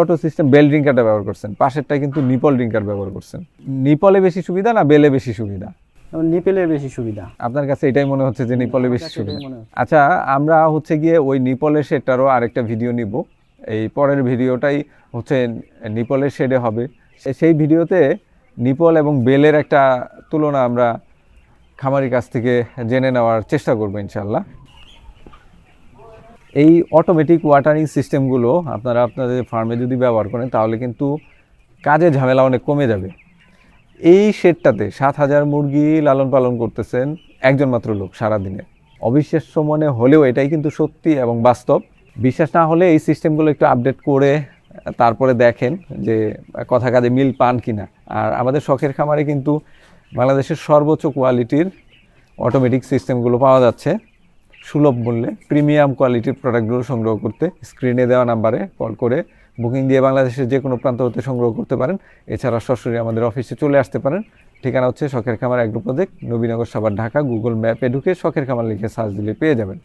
Auto system bell ড্রিঙ্কারটা ব্যবহার করছেন। পাশেরটাই কিন্তু নিপল ড্রিঙ্কার ব্যবহার করছেন। নিপলে বেশি সুবিধা না বেলে বেশি সুবিধা? নিপেলের বেশি সুবিধা। আপনার কাছে এটাই মনে হচ্ছে যে নিপলে বেশি সুবিধা। আচ্ছা আমরা হচ্ছে গিয়ে ওই নিপলের শেডটারও আরেকটা ভিডিও নিব। এই পরের ভিডিওটাই হচ্ছে নিপলের শেডে হবে। সেই ভিডিওতে নিপল এবং বেলের একটা তুলনা আমরা খামারির কাছ থেকে জেনে নেওয়ার চেষ্টা করব ইনশাল্লাহ এই অটোমেটিক ওয়াটারিং সিস্টেমগুলো আপনারা আপনাদের ফার্মে যদি ব্যবহার করেন, তাহলে কিন্তু কাজের ঝামেলা অনেক কমে যাবে। এই শেডটাতে সাত হাজার মুরগি লালন পালন করতেছেন একজন মাত্র লোক সারাদিনে। অবিশ্বাস্য মনে হলেও এটাই কিন্তু সত্যি এবং বাস্তব। বিশ্বাস না হলে এই সিস্টেমগুলো একটু আপডেট করে, তারপরে দেখেন যে কথা কাজে মিল পান কি না আর আমাদের শখের খামারে কিন্তু বাংলাদেশের সর্বোচ্চ কোয়ালিটির অটোমেটিক সিস্টেমগুলো পাওয়া যাচ্ছে। সুলভ মূল্যে প্রিমিয়াম কোয়ালিটির প্রোডাক্টগুলো সংগ্রহ করতে স্ক্রিনে দেওয়া নাম্বারে কল করে বুকিং দিয়ে বাংলাদেশের যে কোনো প্রান্ত হতে সংগ্রহ করতে পারেন। এছাড়া সরাসরি আমাদের অফিসে চলে আসতে পারেন। ঠিকানা হচ্ছে শখের খামার অ্যাগ্রো প্রজেক্ট, নবীনগর সাবার ঢাকা। গুগল ম্যাপে ঢুকে শখের খামার লিখে সার্চ দিলে পেয়ে যাবেন।